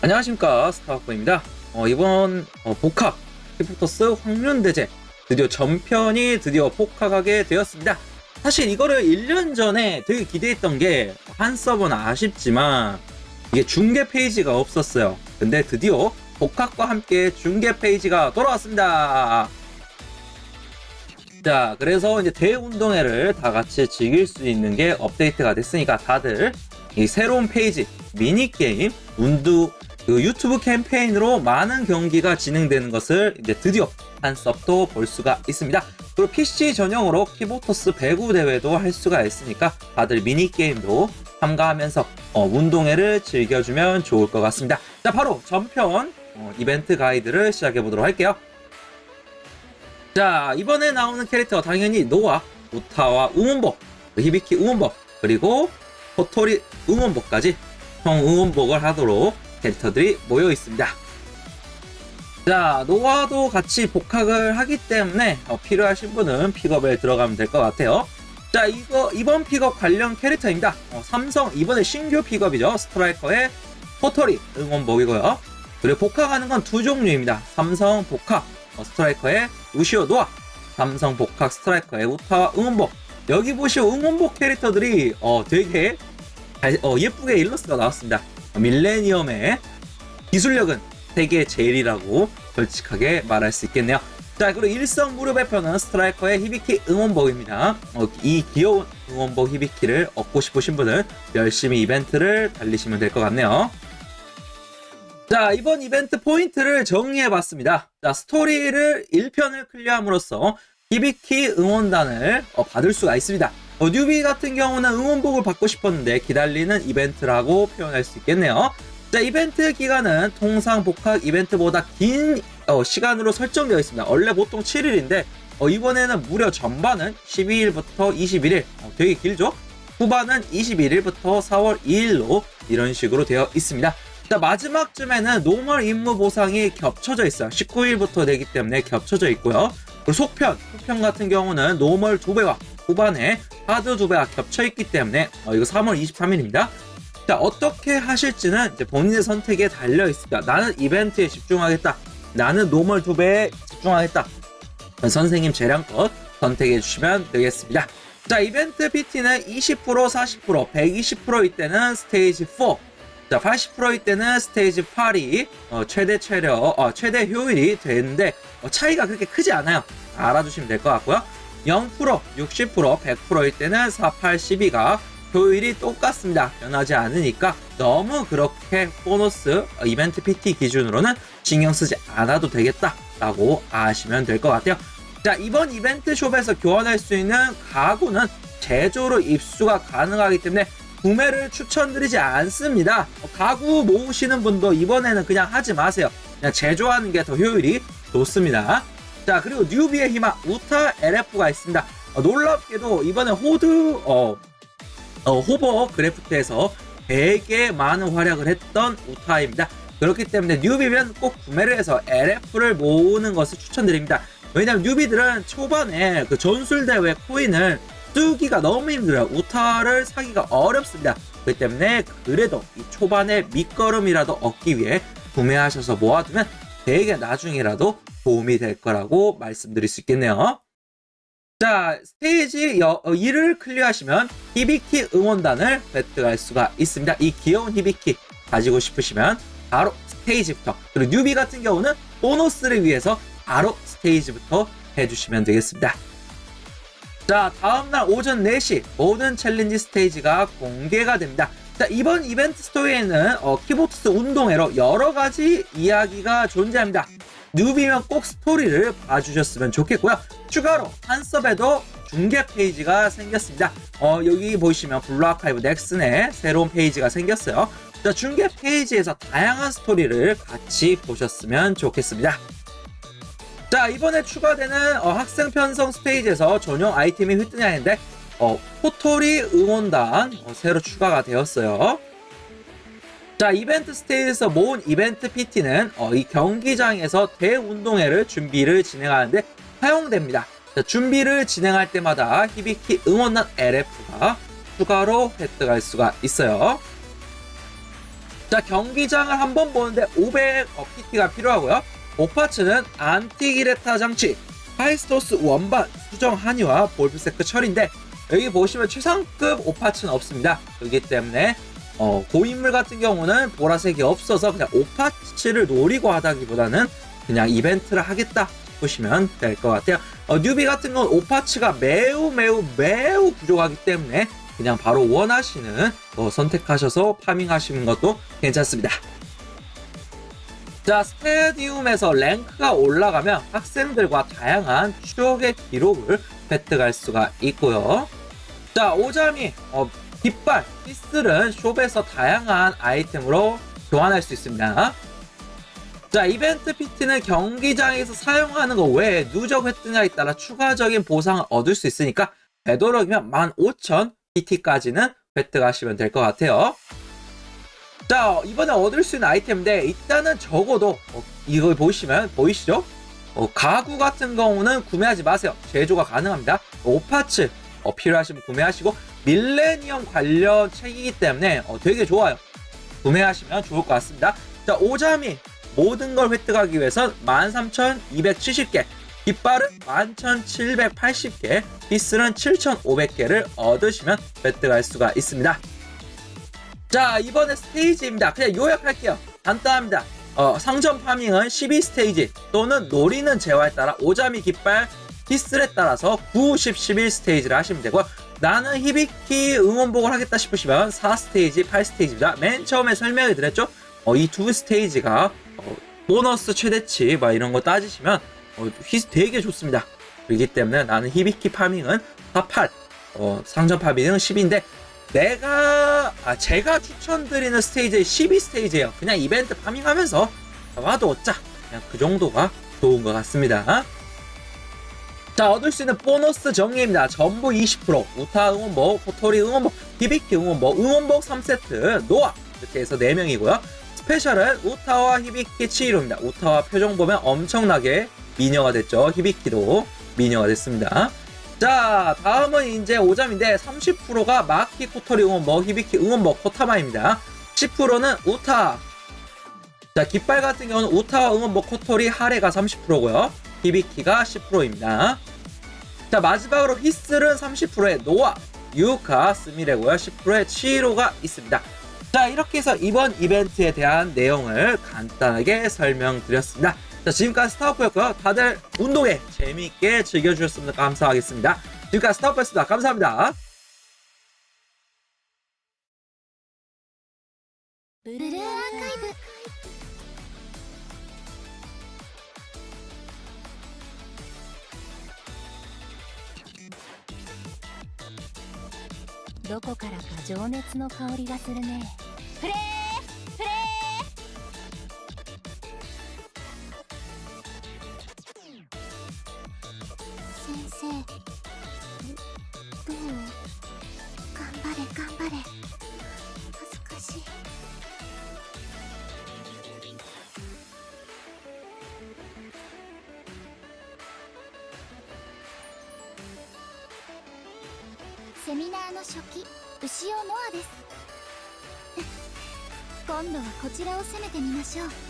안녕하십니까 스타워크입니다. 어, 이번 어, 복학 히포터스 황륜대제 드디어 전편이 드디어 복학하게 되었습니다. 사실 이거를 1년 전에 되게 기대했던 게 한 서버는 아쉽지만 이게 중계 페이지가 없었어요. 근데 드디어 복학과 함께 중계 페이지가 돌아왔습니다. 자, 그래서 이제 대운동회를 다 같이 즐길 수 있는 게 업데이트가 됐으니까 다들 이 새로운 페이지, 미니게임, 운두, 그 유튜브 캠페인으로 많은 경기가 진행되는 것을 이제 드디어 한 섭도 볼 수가 있습니다. 그리고 PC 전용으로 키보토스 배구 대회도 할 수가 있으니까 다들 미니게임도 참가하면서 어, 운동회를 즐겨주면 좋을 것 같습니다. 자, 바로 전편 어, 이벤트 가이드를 시작해 보도록 할게요. 자, 이번에 나오는 캐릭터 당연히 노아, 우타와 그 히비키 응원복, 그리고 포토리 응원복까지 총 응원복을 하도록 캐릭터들이 모여 있습니다. 자, 노아도 같이 복학을 하기 때문에 어, 필요하신 분은 픽업에 들어가면 될 것 같아요. 자, 이거 이번 픽업 관련 캐릭터입니다. 어, 삼성 이번에 신규 픽업이죠. 스트라이커의 포토리 응원복이고요. 그리고 복학하는 건 두 종류입니다. 삼성 복학 어, 스트라이커의 우시오 노아, 삼성 복학 스트라이커의 우타와 응원복. 여기 보시오 응원복 캐릭터들이 어, 되게 잘- 어, 예쁘게 일러스트가 나왔습니다. 어, 밀레니엄의 기술력은 세계 제일이라고 솔직하게 말할 수 있겠네요. 자, 그리고 일성 무료 배표는 스트라이커의 히비키 응원복입니다. 어, 이 귀여운 응원복 히비키를 얻고 싶으신 분은 열심히 이벤트를 달리시면 될 것 같네요. 자, 이번 이벤트 포인트를 정리해봤습니다. 자, 스토리를 1편을 클리어함으로써 히비키 응원단을 어, 받을 수가 있습니다. 어, 뉴비 같은 경우는 응원복을 받고 싶었는데 기다리는 이벤트라고 표현할 수 있겠네요. 자, 이벤트 기간은 통상 복학 이벤트보다 긴 어, 시간으로 설정되어 있습니다. 원래 보통 7일인데 어, 이번에는 무려 전반은 12일부터 21일, 어, 되게 길죠? 후반은 21일부터 4월 2일로 이런 식으로 되어 있습니다. 자, 마지막쯤에는 노멀 임무 보상이 겹쳐져 있어요. 19일부터 되기 때문에 겹쳐져 있고요. 그리고 속편, 속편 같은 경우는 노멀 2배와 후반에 하드 2배가 겹쳐 있기 때문에 어, 이거 3월 23일입니다. 자, 어떻게 하실지는 이제 본인의 선택에 달려 있습니다. 나는 이벤트에 집중하겠다. 나는 노멀 2배에 집중하겠다. 선생님 재량껏 선택해 주시면 되겠습니다. 자, 이벤트 PT는 20%, 40%, 120%일 때는 스테이지 4, 자, 80%일 때는 스테이지 8이 어, 최대 체력, 어, 최대 효율이 되는데 어, 차이가 그렇게 크지 않아요. 알아두시면 될 것 같고요. 0%, 60%, 100%일 때는 4, 8, 12가 효율이 똑같습니다. 변하지 않으니까 너무 그렇게 보너스 어, 이벤트 PT 기준으로는 신경 쓰지 않아도 되겠다라고 아시면 될 것 같아요. 자, 이번 이벤트 숍에서 교환할 수 있는 가구는 제조로 입수가 가능하기 때문에 구매를 추천드리지 않습니다. 어, 가구 모으시는 분도 이번에는 그냥 하지 마세요. 그냥 제조하는 게 더 효율이 좋습니다. 자, 그리고 뉴비의 희망 우타 LF가 있습니다. 어, 놀랍게도 이번에 호드 어, 어, 호버 그래프트에서 되게 많은 활약을 했던 우타입니다. 그렇기 때문에 뉴비면 꼭 구매를 해서 LF를 모으는 것을 추천드립니다. 왜냐면 뉴비들은 초반에 그 전술 대회 코인을 쓰기가 너무 힘들어요. 우타를 사기가 어렵습니다. 그렇기 때문에 그래도 이 초반에 밑거름이라도 얻기 위해 구매하셔서 모아두면 되게 나중이라도 도움이 될 거라고 말씀드릴 수 있겠네요. 자, 스테이지 2를 클리어하시면 히비키 응원단을 획득할 수가 있습니다. 이 귀여운 히비키 가지고 싶으시면 바로 스테이지부터 그리고 뉴비 같은 경우는 보너스를 위해서 바로 스테이지부터 해주시면 되겠습니다. 자, 다음날 오전 4시 모든 챌린지 스테이지가 공개가 됩니다. 자, 이번 이벤트 스토리에는 어, 키보트스 운동회로 여러 가지 이야기가 존재합니다. 뉴비면 꼭 스토리를 봐주셨으면 좋겠고요. 추가로 한섭에도 중계 페이지가 생겼습니다. 어, 여기 보시면 블루 아카이브 넥슨에 새로운 페이지가 생겼어요. 자, 중계 페이지에서 다양한 스토리를 같이 보셨으면 좋겠습니다. 자, 이번에 추가되는 어, 학생 편성 스테이지에서 전용 아이템이 휘뜨냐는데 어, 포토리 응원단 어, 새로 추가가 되었어요. 자, 이벤트 스테이지에서 모은 이벤트 PT는 어, 이 경기장에서 대운동회를 준비를 진행하는데 사용됩니다. 자, 준비를 진행할 때마다 히비키 응원단 LF가 추가로 획득할 수가 있어요. 자 경기장을 한번 보는데 500 어, PT가 필요하고요. 오파츠는 안티기레타 장치, 하이스토스 원반, 수정 한의와 볼브세크 철인데 여기 보시면 최상급 오파츠는 없습니다. 그렇기 때문에 어, 고인물 같은 경우는 보라색이 없어서 그냥 오파츠를 노리고 하다기보다는 그냥 이벤트를 하겠다 보시면 될 것 같아요. 어, 뉴비 같은 건 오파츠가 매우 매우 매우 부족하기 때문에 그냥 바로 원하시는 거 선택하셔서 파밍하시는 것도 괜찮습니다. 자, 스테디움에서 랭크가 올라가면 학생들과 다양한 추억의 기록을 획득할 수가 있고요. 자, 오자미, 어, 깃발, 피슬은 숍에서 다양한 아이템으로 교환할 수 있습니다. 자, 이벤트 피트는 경기장에서 사용하는 것 외에 누적 획득량에 따라 추가적인 보상을 얻을 수 있으니까 되도록이면 15,000 PT까지는 획득하시면 될 것 같아요. 자, 이번에 얻을 수 있는 아이템인데 일단은 적어도 어, 이걸 보시면 보이시죠? 어, 가구 같은 경우는 구매하지 마세요. 제조가 가능합니다. 오파츠 어, 필요하시면 구매하시고 밀레니엄 관련 책이기 때문에 어, 되게 좋아요. 구매하시면 좋을 것 같습니다. 자, 오자미 모든 걸 획득하기 위해선 13,270개, 깃발은 11,780개, 피스는 7,500개를 얻으시면 획득할 수가 있습니다. 자, 이번에 스테이지입니다. 그냥 요약할게요. 간단합니다. 어, 상점 파밍은 12스테이지 또는 노리는 재화에 따라 오자미 깃발, 피스에 따라서 9, 10, 11 스테이지를 하시면 되고요. 나는 히비키 응원복을 하겠다 싶으시면 4스테이지, 8스테이지입니다. 맨 처음에 설명해 드렸죠? 어, 이 두 스테이지가 어, 보너스 최대치 막 이런 거 따지시면 어, 히, 되게 좋습니다. 그렇기 때문에 나는 히비키 파밍은 4, 8, 어, 상점 파밍은 10인데 내가 아 제가 추천드리는 스테이지 12 스테이지예요. 그냥 이벤트 파밍하면서 와도 얻자. 그냥 그 정도가 좋은 것 같습니다. 자 얻을 수 있는 보너스 정리입니다. 전부 20% 우타 응원복, 포토리 응원복, 히비키 응원복, 응원복 3세트, 노아 이렇게 해서 4명이고요. 스페셜은 우타와 히비키 치이로입니다. 우타와 표정 보면 엄청나게 미녀가 됐죠. 히비키도 미녀가 됐습니다. 자, 다음은 이제 5점인데 30%가 마키 코토리 응원복, 히비키 응원복 코타마입니다. 10%는 우타. 자, 깃발 같은 경우는 우타와 응원복 코토리 하레가 30%고요. 히비키가 10%입니다. 자, 마지막으로 히슬은 30%의 노아, 유카, 스미레고요. 10%의 치히로가 있습니다. 자, 이렇게 해서 이번 이벤트에 대한 내용을 간단하게 설명드렸습니다. 자, 지금까지 스타워프였고요. 다들 운동에 재미있게 즐겨주셨으면 감사하겠습니다. 지금까지 스타워프였습니다. 감사합니다. どこからか情熱の香りがするね。プレーセミナーの初期牛尾ノアです。今度はこちらを攻めてみましょう。